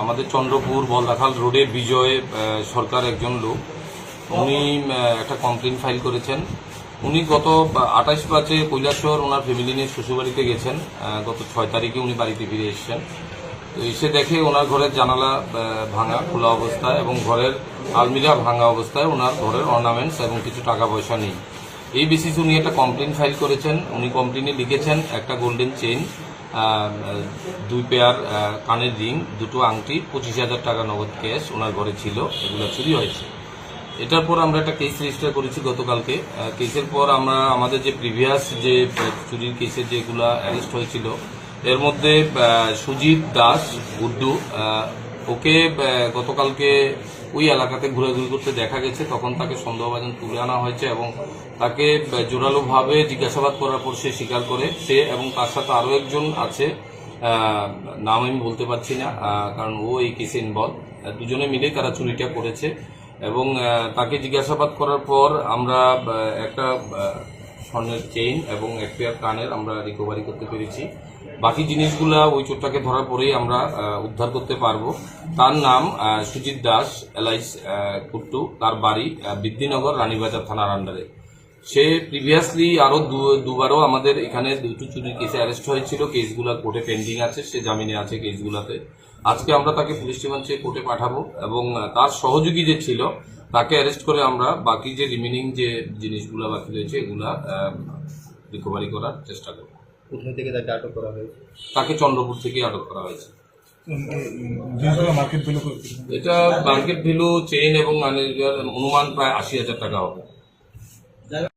আমাদের চন্দ্রপুর বলদাখাল রোডে বিজয় সরকার একজন লোক। উনি একটা কমপ্লেন ফাইল করেছেন। উনি গত আঠাশ পাঁচে কৈলাসহর ওনার ফ্যামিলি নিয়ে শ্বশুরবাড়িতে গেছেন। গত ছয় তারিখে উনি বাড়িতে ফিরে এসেছেন। তো এসে দেখে ওনার ঘরের জানালা ভাঙা, খোলা অবস্থায় এবং ঘরের আলমিরা ভাঙা অবস্থায় ওনার ঘরের অর্নামেন্টস এবং কিছু টাকা পয়সা নেই। এই বেসিস উনি একটা কমপ্লেন ফাইল করেছেন। উনি কমপ্লেনে লিখেছেন, একটা গোল্ডেন চেইন দুই পেয়ার কানের রিং, দুটো আংটি, পঁচিশ হাজার টাকা নগদ ক্যাশ ওনার ঘরে ছিল, এগুলো চুরি হয়েছে। এটার পর আমরা একটা কেস রেজিস্টার করেছি গতকালকে। কেসের পর আমরা, আমাদের যে প্রিভিয়াস যে চুরির কেসের যেগুলা অ্যারেস্ট হয়েছিল, এর মধ্যে সুজিত দাস, গুড্ডু ওকে গতকালকে ওই এলাকাতে ঘোরাঘুরি করতে দেখা গেছে। তখন তাকে সন্দেহভাজন তুলে আনা হয়েছে এবং তাকে জোরালোভাবে জিজ্ঞাসাবাদ করার পর সে স্বীকার করে। সে এবং তার সাথে আরও একজন আছে নাম আমি বলতে পারছি না কারণ ও এই কেসে ইনভলভ দুজনে মিলে তারা চুরিটা করেছে এবং তাকে জিজ্ঞাসাবাদ করার পর আমরা একটা স্বর্ণের চেইন এবং এক পেয়ার কানের আমরা রিকভারি করতে পেরেছি। বাকি জিনিসগুলা ওই চোরটাকে ধরার পরেই আমরা উদ্ধার করতে পারব। তার নাম সুজিত দাস এলাইস কুট্টু। তার বাড়ি বিদ্যিনগর রানীবাজার থানার আন্ডারে সে প্রিভিয়াসলি আরও দু- দুবারও আমাদের এখানে দুটো চুরির কেসে অ্যারেস্ট হয়েছিল। কেসগুলো কোর্টে পেন্ডিং আছে, সে জামিনে আছে কেসগুলোতে আজকে আমরা তাকে পুলিশ রিমান্ডে কোর্টে পাঠাবো এবং তার সহযোগী যে ছিল তাকে অ্যারেস্ট করে আমরা বাকি যে রিমেনিং যে জিনিসগুলো বাকি রয়েছে এগুলা রিকভারি করার চেষ্টা করব। কোথায় থেকে তাকে আটক করা হয়েছে? তাকে চন্দ্রপুর থেকে আটক করা হয়েছে। এটা মার্কেট ভ্যালু চেইন এবং মানে অনুমান প্রায় আশি হাজার টাকা হবে।